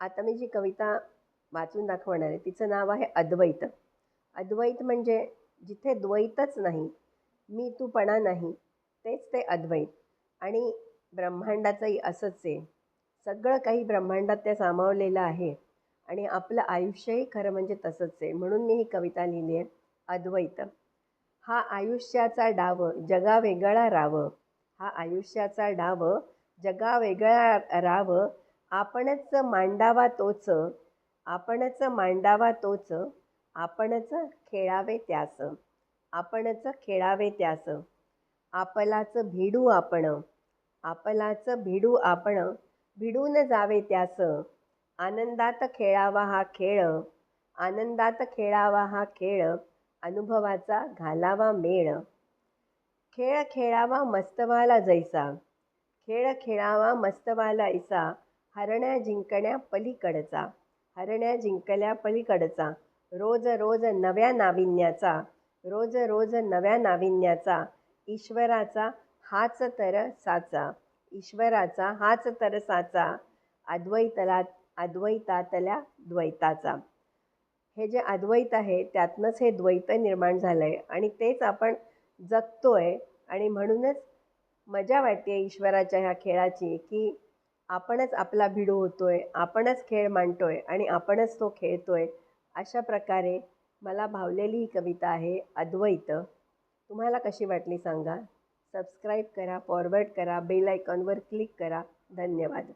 आता मी जी कविता वाचून दाखवणार आहे तिचं नाव आहे अद्वैत. अद्वैत म्हणजे जिथे द्वैतच नाही मी तूपणा नाही तेच ते अद्वैत. आणि ब्रह्मांडाचंही असंच आहे. सगळं काही ब्रह्मांडात त्या सामावलेलं आहे आणि आपलं आयुष्यही खरं म्हणजे तसंच आहे. म्हणून मी ही कविता लिहिली आहे अद्वैत. हा आयुष्याचा डाव जगा वेगळा राव. हा आयुष्याचा डाव जगा वेगळा राव आपणच मांडावा तोच आपणच मांडावा तोच आपणच खेळावे त्यास आपणच खेळावे त्यास. आपलाच भिडू आपण आपलाच भिडू आपण भिडून जावे त्यास. आनंदात खेळावा हा खेळ आनंदात खेळावा हा खेळ अनुभवाचा घालावा मेळ. खेळ खेळावा मस्तवाला जैसा खेळ खेळावा मस्तवाला ऐसा हरण्या जिंकण्या पलीकडचा. हरण्या जिंकल्या पलीकडचा. रोज रोज नव्या नाविन्याचा. रोज रोज नव्या नाविन्याचा. ईश्वराचा हाच तर साचा. ईश्वराचा हाच तर साचा. अद्वैतला अद्वैतातल्या द्वैताचा. हे जे अद्वैत आहे त्यातनंच हे द्वैत निर्माण झालं आहे आणि तेच आपण जगतो आहे आणि म्हणूनच मजा वाटते ईश्वराच्या ह्या खेळाची की आपणच आपला भिडू होतो आहे आपणच खेळ मांडतो आहे आणि आपणच तो खेळतो आहे अशा प्रकारे मला भावलेली ही कविता आहे अद्वैत. तुम्हाला कशी वाटली सांगा. सबस्क्राईब करा फॉरवर्ड करा बेल आयकॉनवर क्लिक करा. धन्यवाद.